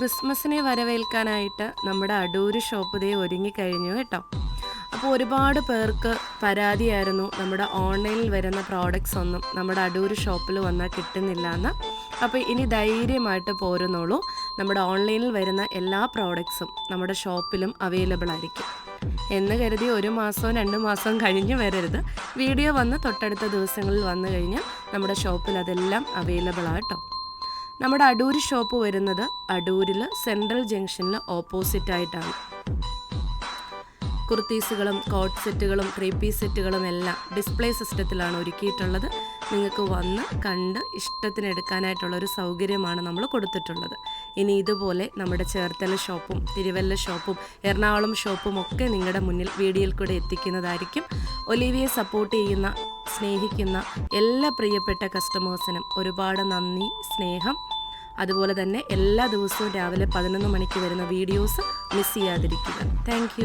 ക്രിസ്മസിനെ വരവേൽക്കാനായിട്ട് നമ്മുടെ അടൂർ ഷോപ്പ് ദേ ഒരുങ്ങിക്കഴിഞ്ഞു കേട്ടോ. അപ്പോൾ ഒരുപാട് പേർക്ക് പരാതിയായിരുന്നു നമ്മുടെ ഓൺലൈനിൽ വരുന്ന പ്രോഡക്റ്റ്സ് ഒന്നും നമ്മുടെ അടൂർ ഷോപ്പിൽ വന്നാൽ കിട്ടുന്നില്ല എന്ന് അപ്പോൾ ഇനി ധൈര്യമായിട്ട് പോരുന്നുള്ളൂ നമ്മുടെ ഓൺലൈനിൽ വരുന്ന എല്ലാ പ്രോഡക്ട്സും നമ്മുടെ ഷോപ്പിലും അവൈലബിൾ ആയിരിക്കും. എന്ന് കരുതി ഒരു മാസവും രണ്ട് മാസവും കഴിഞ്ഞ് വരരുത്. വീഡിയോ വന്ന് തൊട്ടടുത്ത ദിവസങ്ങളിൽ വന്നു കഴിഞ്ഞാൽ നമ്മുടെ ഷോപ്പിൽ അതെല്ലാം അവൈലബിൾ ആട്ടോ നമ്മുടെ അടൂർ ഷോപ്പ് വരുന്നത് അടൂരിൽ സെൻട്രൽ ജംഗ്ഷനിൽ ഓപ്പോസിറ്റ് ആയിട്ടാണ് കുർത്തീസുകളും കോട്ട് സെറ്റുകളും ത്രീ പീസ് സെറ്റുകളും എല്ലാം ഡിസ്പ്ലേ സിസ്റ്റത്തിലാണ് ഒരുക്കിയിട്ടുള്ളത്. നിങ്ങൾക്ക് വന്ന് കണ്ട് ഇഷ്ടത്തിന് എടുക്കാനായിട്ടുള്ള ഒരു സൗകര്യമാണ് നമ്മൾ കൊടുത്തിട്ടുള്ളത്. ഇനി ഇതുപോലെ നമ്മുടെ ചേർത്തല ഷോപ്പും തിരുവല്ല ഷോപ്പും എറണാകുളം ഷോപ്പും ഒക്കെ നിങ്ങളുടെ മുന്നിൽ വീഡിയോയിൽ കൂടെ എത്തിക്കുന്നതായിരിക്കും. ഒലിവിയെ സപ്പോർട്ട് ചെയ്യുന്ന സ്നേഹിക്കുന്ന എല്ലാ പ്രിയപ്പെട്ട കസ്റ്റമേഴ്സിനും ഒരുപാട് നന്ദി സ്നേഹം. അതുപോലെ തന്നെ എല്ലാ ദിവസവും രാവിലെ പതിനൊന്ന് മണിക്ക് വരുന്ന വീഡിയോസ് മിസ് ചെയ്യാതിരിക്കുക. താങ്ക്